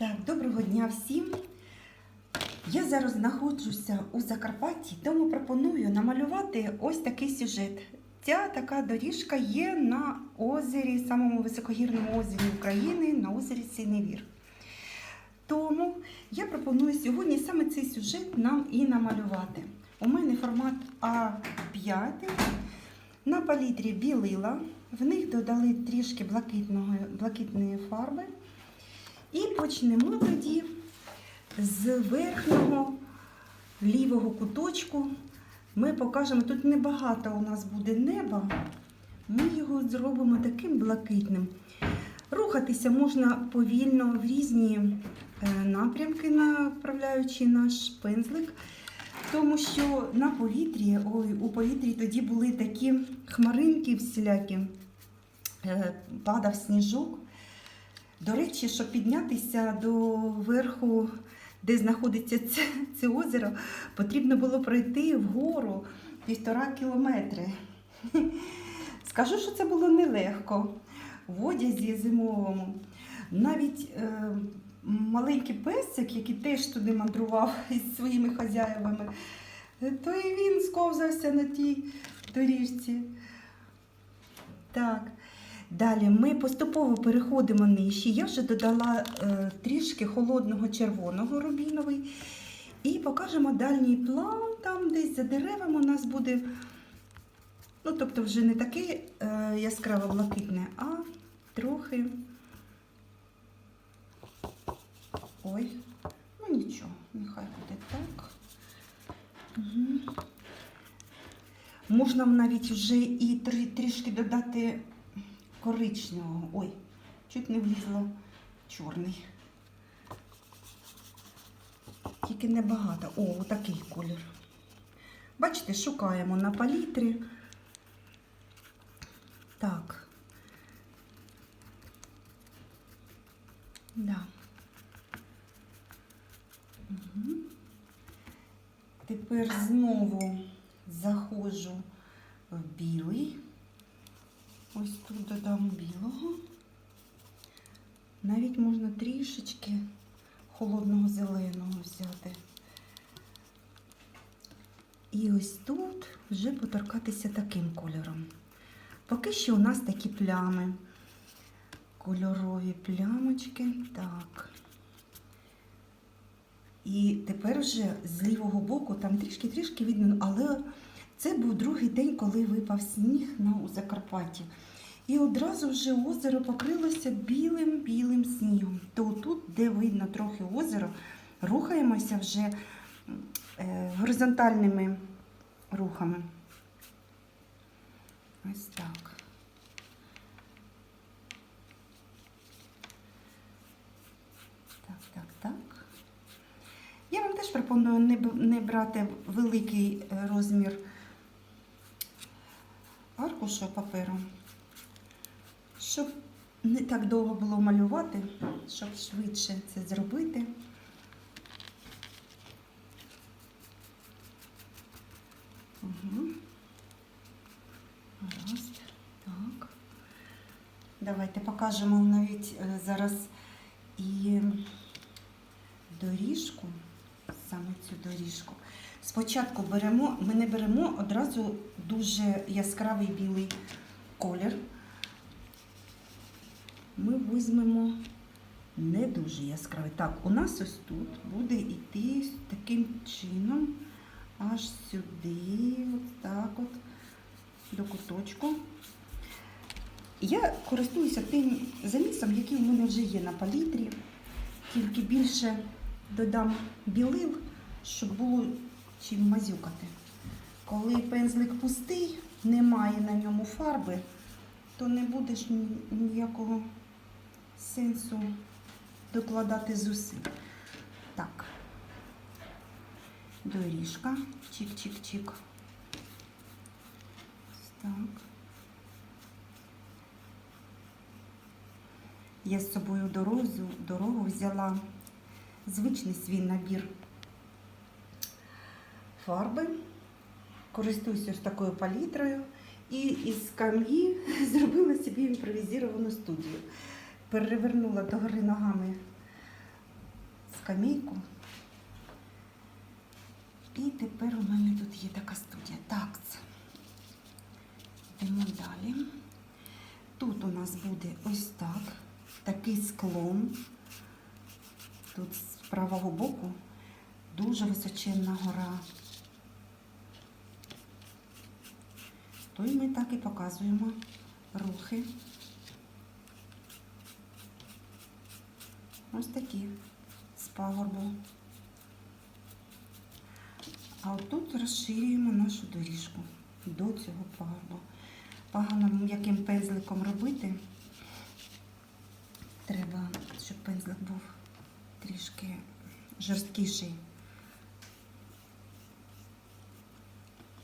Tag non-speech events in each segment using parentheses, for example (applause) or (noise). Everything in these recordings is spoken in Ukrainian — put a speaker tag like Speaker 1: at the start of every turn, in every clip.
Speaker 1: Так, доброго дня всім. Я зараз знаходжуся у Закарпатті, тому пропоную намалювати ось такий сюжет. Ця така доріжка є на озері, самому високогірному озері України, на озері Синевір. Тому я пропоную сьогодні саме цей сюжет нам і намалювати. У мене формат А5, на палітрі білила, в них додали трішки блакитної фарби. І почнемо тоді з верхнього лівого куточку. Ми покажемо, тут небагато у нас буде неба, ми його зробимо таким блакитним. Рухатися можна повільно в різні е, напрямки, направляючи наш пензлик, тому що на повітрі, ой, у повітрі тоді були такі хмаринки всілякі, е, падав сніжок. До речі, щоб піднятися до верху, де знаходиться це, це озеро, потрібно було пройти вгору півтора кілометри. Скажу, що це було нелегко в одязі зимовому. Навіть е, маленький песик, який теж туди мандрував (laughs) із своїми хазяївами, то і він сковзався на тій доріжці. Так. Далі ми поступово переходимо нижче. Я вже додала е, трішки холодного червоного рубіновий. І покажемо дальній план, там десь за деревами у нас буде, ну, тобто вже не таке е, яскраво блакитне, а трохи. Ой, ну нічого, нехай буде так. Угу. Можна навіть вже і трішки додати коричневого. Ой, чуть не влізло чорний. Тільки небагато. О, отакий колір. Бачите, шукаємо на палітрі. Так. Да. Угу. Тепер знову заходжу в білий. Ось тут додам білого. Навіть можна трішечки холодного зеленого взяти. І ось тут вже поторкатися таким кольором. Поки що у нас такі плями. Кольорові плямочки. Так. І тепер вже з лівого боку там трішки-трішки видно, але це був другий день, коли випав сніг на Закарпатті. І одразу вже озеро покрилося білим-білим снігом. То тут, де видно трохи озеро, рухаємося вже е, горизонтальними рухами. Ось так. Так, так, так. Я вам теж пропоную не, брати великий е, розмір аркушу паперу, щоб не так довго було малювати, щоб швидше це зробити. Давайте покажемо навіть е, зараз і доріжку, саме цю доріжку. Спочатку беремо, ми не беремо одразу дуже яскравий білий колір. Ми візьмемо не дуже яскравий. Так, у нас ось тут буде йти таким чином аж сюди, от от, до куточку. Я користуюся тим замісом, який у мене вже є на палітрі, тільки більше додам білил, щоб було чим мазюкати. Коли пензлик пустий, немає на ньому фарби, то не будеш ніякого сенсу докладати зусиль. Так, доріжка, чик-чик-чик. Так. Я з собою дорогу, дорогу взяла звичний свій набір фарби. Користуюся ось такою палітрою і із кам'ї (laughs) зробила собі імпровізовану студію. Перевернула догори ногами скамейку. І тепер у мене тут є така студія. Так. Йдемо далі. Тут у нас буде ось так, такий склон. Тут з правого боку дуже височенна гора. То й ми так і показуємо рухи. Ось такі з пагорбу. А отут розширюємо нашу доріжку до цього пагорбу. Погано яким пензликом робити. Треба, щоб пензлик був трішки жорсткіший.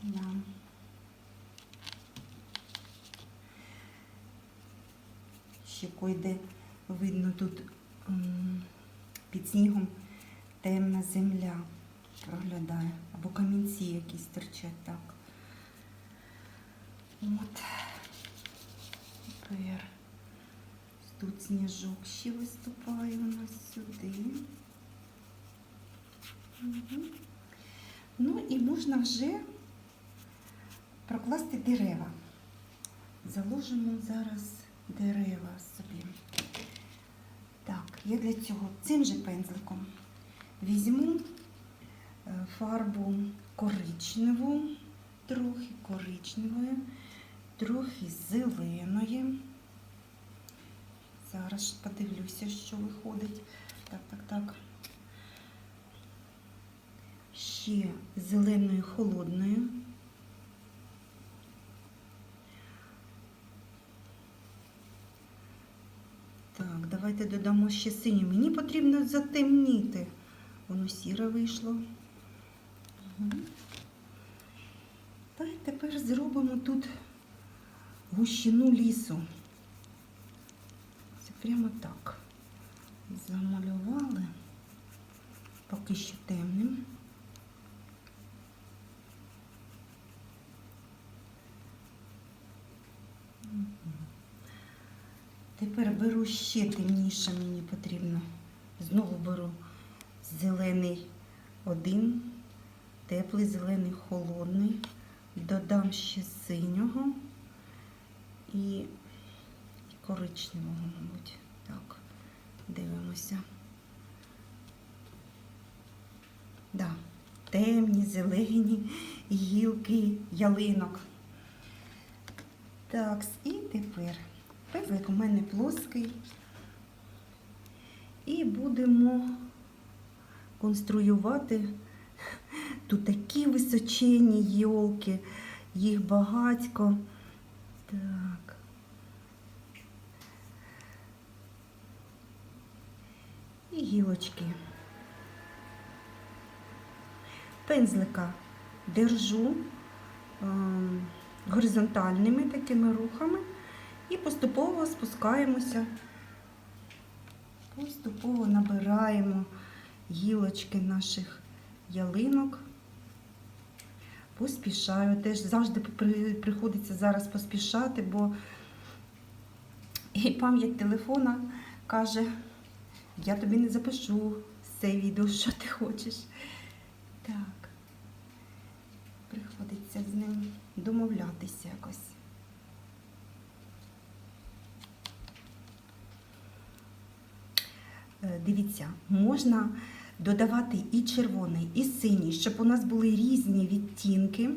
Speaker 1: Да. Ще койде видно тут під снігом темна земля проглядає. Або камінці якісь торчать так. От. Тепер тут сніжок ще виступає у нас сюди. Ну і можна вже прокласти дерева. Заложимо зараз дерева собі. Так, я для цього цим же пензликом візьму е, фарбу коричневу, трохи коричневої, трохи зеленої. Зараз подивлюся, що виходить. Так, так, так. Ще зеленою холодною. Так, давайте додамо ще синю. Мені потрібно затемніти. Воно сіре вийшло. Та й тепер зробимо тут гущину лісу. Це прямо так. Замалювали. Поки що темним. Тепер беру ще темніше, мені потрібно. Знову беру зелений один, теплий зелений холодний. Додам ще синього і, коричневого, мабуть. Так, дивимося. Да, темні, зелені гілки ялинок. Так, і тепер пензлик у мене плоский. І будемо конструювати тут такі височенні йолки, їх багатько. Так. І гілочки. Пензлика держу ем, горизонтальними такими рухами і поступово спускаємося, поступово набираємо гілочки наших ялинок. Поспішаю. Теж завжди приходиться зараз поспішати, бо і пам'ять телефона каже, я тобі не запишу це відео, що ти хочеш. Так. Приходиться з ним домовлятися якось. Е, Дивіться, можна додавати і червоний, і синій, щоб у нас були різні відтінки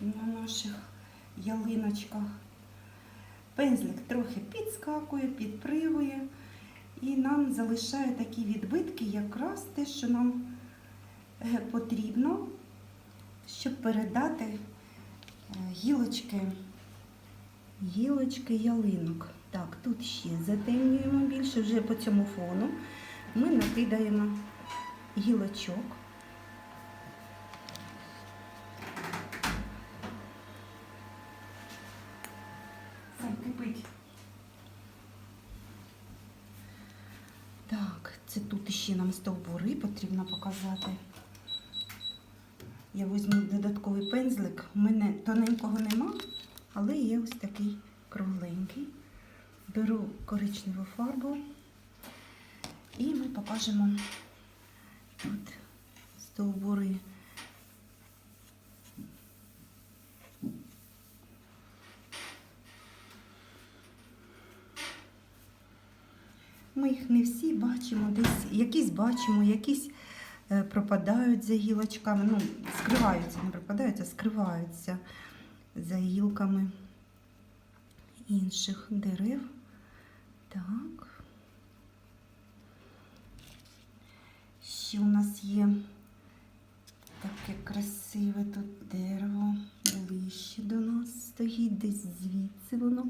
Speaker 1: на наших ялиночках. Пензлик трохи підскакує, підпригує, і нам залишає такі відбитки, якраз те, що нам е, потрібно, щоб передати е, гілочки, гілочки ялинок. Так, тут ще затемнюємо більше, вже по цьому фону ми накидаємо гілочок. Так, це тут ще нам стовбури потрібно показати. Я візьму додатковий пензлик. У мене тоненького нема, але є ось такий кругленький. Беру коричневу фарбу І ми покажемо тут стовбури. Ми їх не всі бачимо, десь якісь бачимо, якісь е, пропадають за гілочками. Ну, скриваються, не пропадають, а скриваються за гілками інших дерев. Так. Ще у нас є таке красиве тут дерево ближче до нас стоїть, десь звідси воно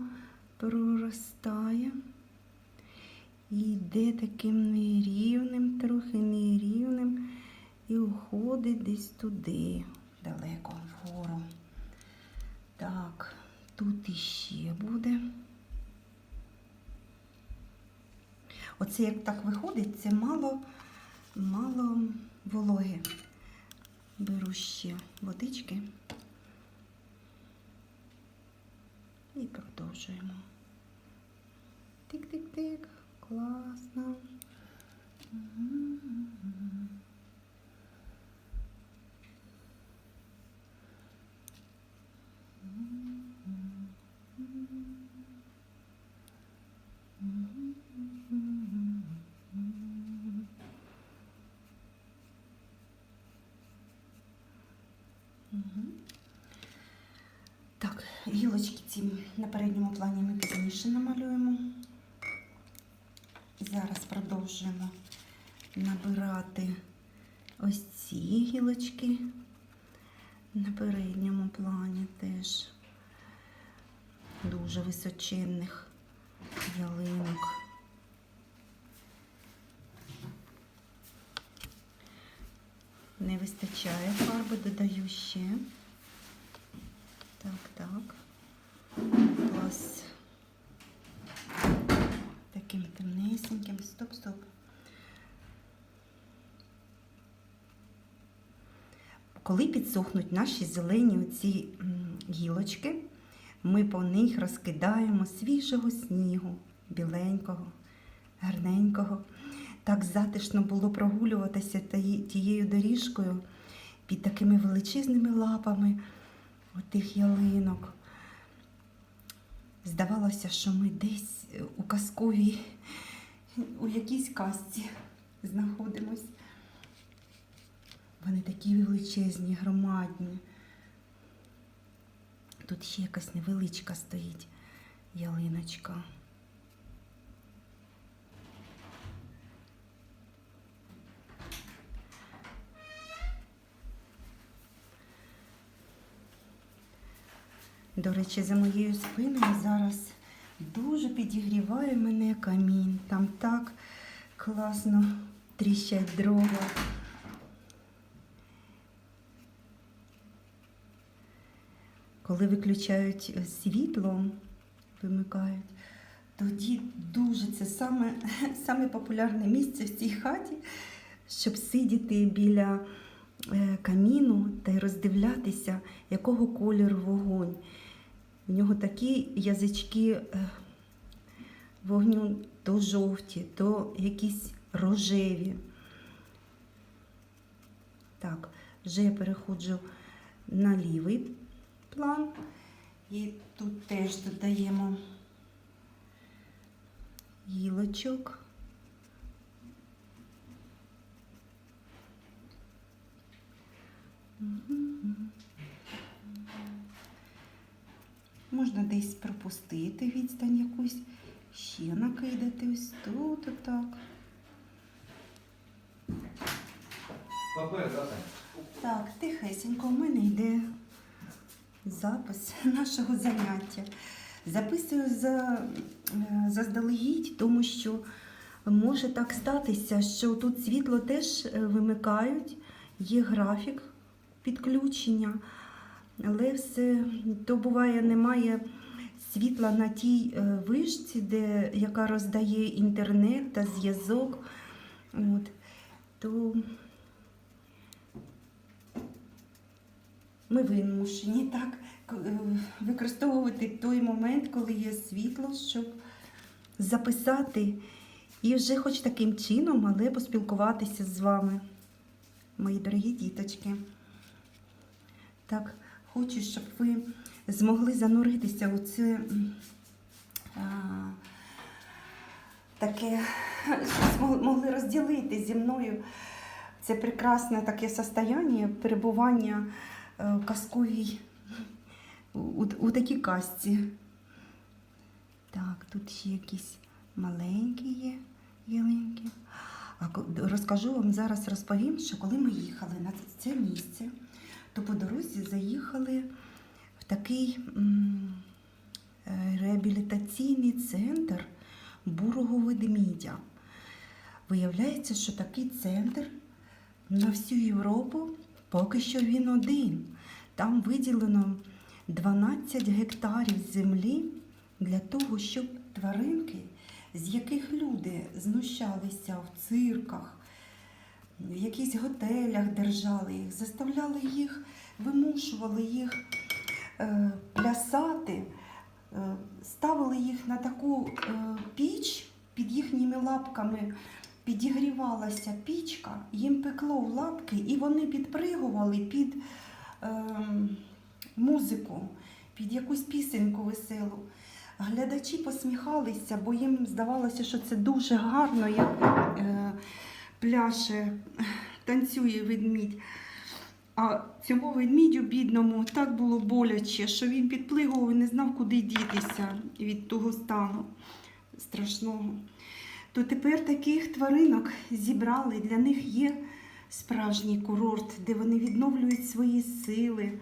Speaker 1: проростає. І йде таким нерівним, трохи нерівним, і уходить десь туди, далеко вгору. Так, тут іще буде. Оце як так виходить, це мало, мало вологи. Беру ще водички і продовжуємо. Тик-тик-тик. Класно. Мгм. Мгм. Так, гілочки ці на передньому плані намалюємо. Зараз продовжуємо набирати ось ці гілочки на передньому плані теж дуже височенних ялинок. Не вистачає фарби, додаю ще. Так, так. Клас таким темнесеньким. Стоп, стоп. Коли підсохнуть наші зелені оці гілочки, ми по них розкидаємо свіжого снігу, біленького, гарненького. Так затишно було прогулюватися тією доріжкою під такими величезними лапами отих ялинок. Здавалося, що ми десь у казковій, у якійсь казці знаходимось. Вони такі величезні, громадні. Тут ще якась невеличка стоїть ялиночка. До речі, за моєю спиною зараз дуже підігріває мене камін. Там так класно тріщать дрова. Коли виключають світло, вимикають, тоді дуже це саме, саме популярне місце в цій хаті, щоб сидіти біля е, каміну та й роздивлятися, якого кольору вогонь. В нього такі язички е, вогню то жовті, то якісь рожеві. Так, вже я переходжу на лівий план. І тут теж додаємо гілочок. Мгм. Можна десь пропустити відстань якусь, ще накидати ось тут, отак.
Speaker 2: Папер, Тань?
Speaker 1: Так, тихесенько, в мене йде запис (laughs) нашого заняття. Записую за, е, заздалегідь, тому що може так статися, що тут світло теж е, вимикають, є графік підключення, але все то буває, немає світла на тій е, вишці, де, яка роздає інтернет та зв'язок. От, то ми вимушені так е, використовувати той момент, коли є світло, щоб записати І вже хоч таким чином, але поспілкуватися з вами, мої дорогі діточки. Так, хочу, щоб ви змогли зануритися у це а, таке, могли розділити зі мною це прекрасне таке состояння перебування е, в казковій, у, у такій казці. Так, тут ще якісь маленькі є ялинки. А розкажу вам зараз розповім, що коли ми їхали на це місце, то по дорозі заїхали в такий е, реабілітаційний центр бурого ведмідя. Виявляється, що такий центр на всю Європу поки що він один. Там виділено 12 гектарів землі для того, щоб тваринки, з яких люди знущалися в цирках, в якихось готелях держали їх, заставляли їх, вимушували їх е, плясати, е, ставили їх на таку е, піч під їхніми лапками. Підігрівалася пічка, їм пекло в лапки, і вони підпригували під е, музику, під якусь пісеньку веселу. Глядачі посміхалися, бо їм здавалося, що це дуже гарно, як е, пляше, танцює ведмідь. А цьому ведмідю бідному так було боляче, що він підплигував і не знав, куди дітися від того стану страшного. То тепер таких тваринок зібрали. Для них є справжній курорт, де вони відновлюють свої сили.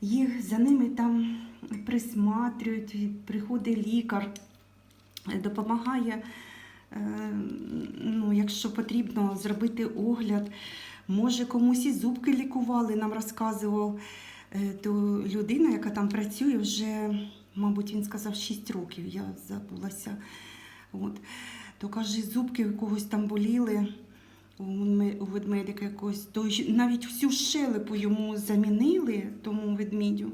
Speaker 1: Їх за ними там присматрюють, приходить лікар, допомагає, ну, якщо потрібно, зробити огляд. Може, комусь і зубки лікували, нам розказував е, то людина, яка там працює, вже, мабуть, він сказав 6 років, я забулася. От. То каже, зубки у когось там боліли, у ведмедика якогось, то навіть всю щелепу йому замінили, тому ведмідю.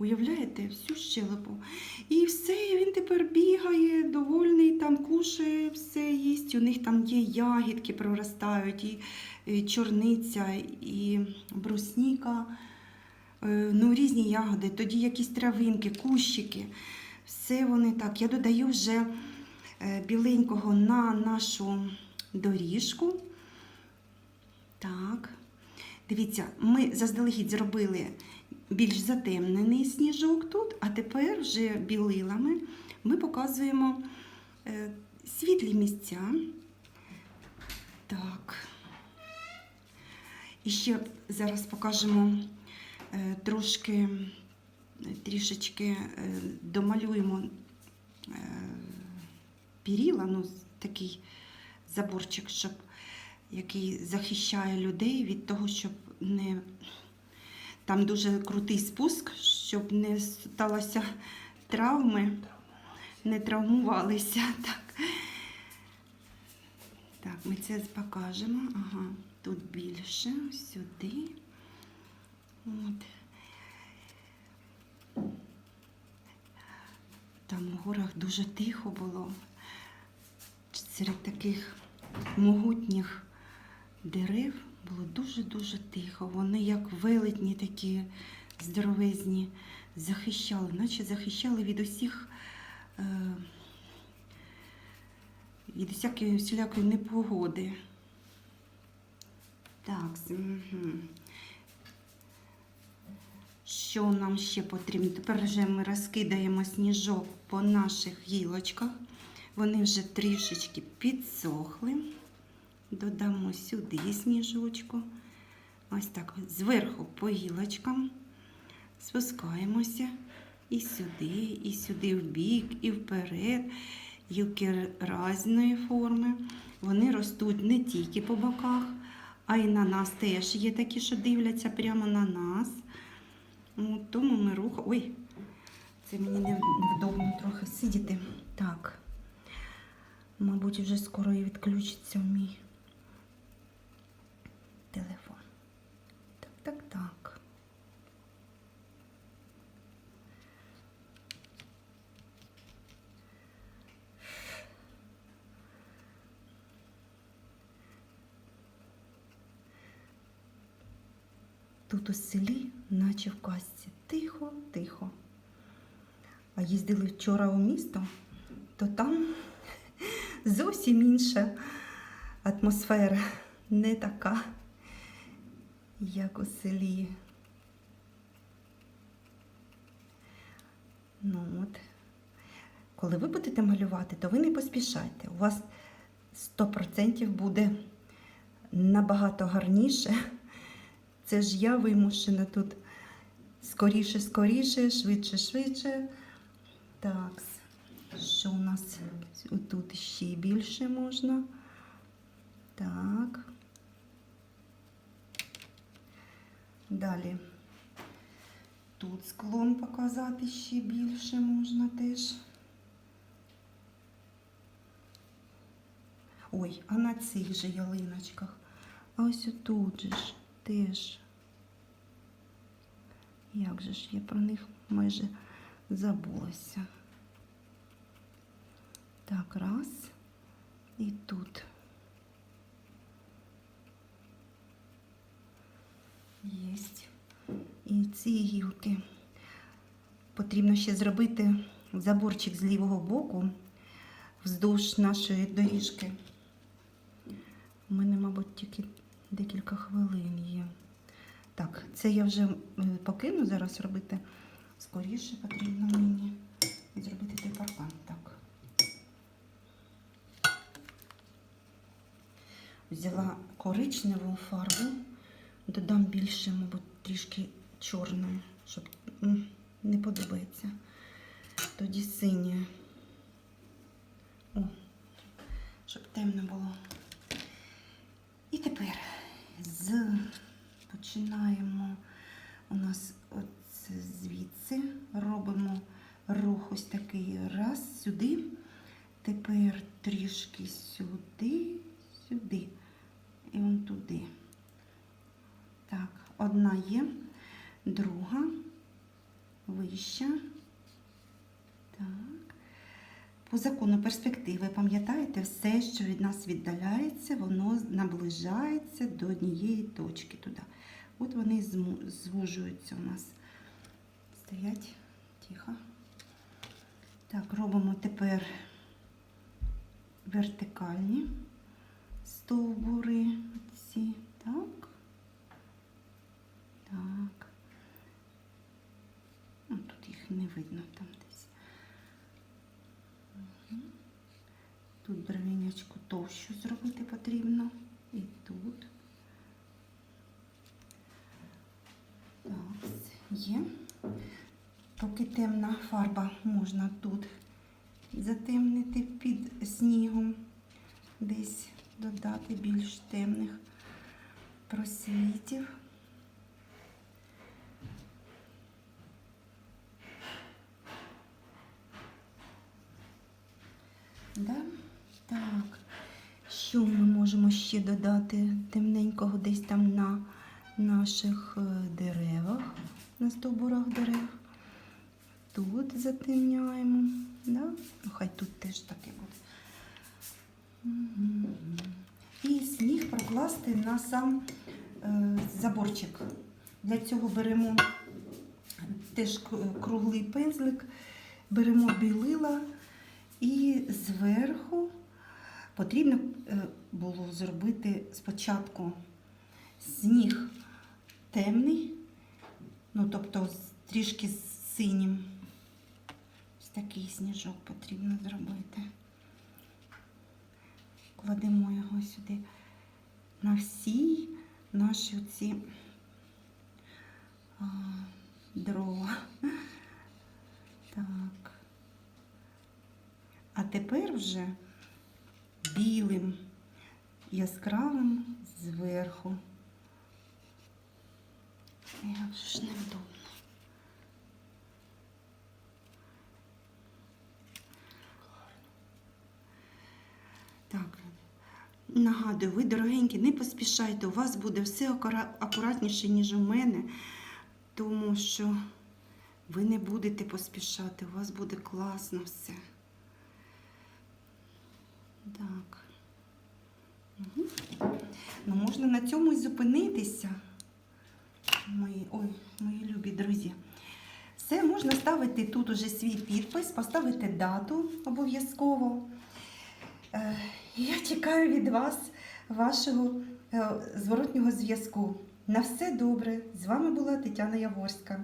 Speaker 1: Уявляєте, всю щелепу. І все, він тепер бігає, довольний, там кушає, все їсть. У них там є ягідки проростають, і, і чорниця, і брусніка, е, ну, різні ягоди, тоді якісь травинки, кущики. Все вони так. Я додаю вже е, біленького на нашу доріжку. Так. Дивіться, ми заздалегідь зробили більш затемнений сніжок тут, а тепер вже білилами ми показуємо е, світлі місця. Так. І ще зараз покажемо е, трошки, е, трішечки домалюємо піріла, ну, такий заборчик, щоб, який захищає людей від того, щоб не там дуже крутий спуск, щоб не сталося травми, не травмувалися. (laughs) Так, так ми це покажемо. Ага, тут більше, сюди. От. Там в горах дуже тихо було. Серед таких могутніх дерев було дуже-дуже тихо. Вони як велетні такі здоровезні захищали, наче захищали від усіх, е, від усякої всілякої непогоди. Так, угу. Що нам ще потрібно? Тепер вже ми розкидаємо сніжок по наших гілочках. Вони вже трішечки підсохли. Додамо сюди сніжочку. Ось так зверху по гілочкам. Спускаємося і сюди, і сюди в бік, і вперед. Гілки різної форми. Вони ростуть не тільки по боках, а й на нас теж є такі, що дивляться прямо на нас. От, тому ми рухаємо. Ой, це мені не- невдобно трохи сидіти. Так. Мабуть, вже скоро і відключиться мій телефон. Так, так, так. Тут у селі, наче в касці, тихо, тихо. А їздили вчора у місто, то там (laughs) зовсім інша атмосфера не така як у селі. Ну от. Коли ви будете малювати, то ви не поспішайте. У вас 100% буде набагато гарніше. Це ж я вимушена тут скоріше, скоріше, швидше, швидше. Так, що у нас тут ще більше можна? Так. Далі. Тут склон показати ще більше можна теж. Ой, а на цих же ялиночках. А ось отут же ж теж. Як же ж я про них майже забулася. Так, раз. І тут. Єсть. І ці гілки. Потрібно ще зробити заборчик з лівого боку вздовж нашої доріжки. У мене, мабуть, тільки декілька хвилин є. Так, це я вже е, покину зараз робити. Скоріше потрібно мені зробити той паркан. Так. Взяла коричневу фарбу, додам більше, мабуть, трішки чорної, щоб не подобається. Тоді синє. О, щоб темно було. І тепер з починаємо у нас от звідси, робимо рух ось такий раз сюди. Тепер трішки сюди, сюди і он туди. Так, одна є, друга, вища. Так. По закону перспективи, пам'ятаєте, все, що від нас віддаляється, воно наближається до однієї точки туди. От вони звужуються у нас. Стоять тихо. Так, робимо тепер вертикальні стовбури. Ці. Так. Так. Ну, тут їх не видно там десь. Тут дерев'янячку товщу зробити потрібно. І тут. Так, є. Поки темна фарба можна тут затемнити під снігом, десь додати більш темних просвітів. Да? Так. Що ми можемо ще додати темненького десь там на наших е, деревах, на стовбурах дерев? Тут затемняємо. Да? Ну, хай тут теж таке буде. І сніг прокласти на сам е, заборчик. Для цього беремо теж круглий пензлик, беремо білила і зверху потрібно е, було зробити спочатку сніг темний, ну тобто трішки з синім. Ось такий сніжок потрібно зробити. Кладемо його сюди на всі наші оці а, дрова. Так. А тепер вже білим яскравим зверху. Як же ж невдобно. Так. Нагадую, ви, дорогенькі, не поспішайте, у вас буде все акуратніше, ніж у мене, тому що ви не будете поспішати, у вас буде класно все. Так. Угу. Ну, можна на цьому зупинитися. Мої, ой, мої любі друзі. Все, можна ставити тут уже свій підпис, поставити дату обов'язково. Е, я чекаю від вас, вашого е, зворотнього зв'язку. На все добре. З вами була Тетяна Яворська.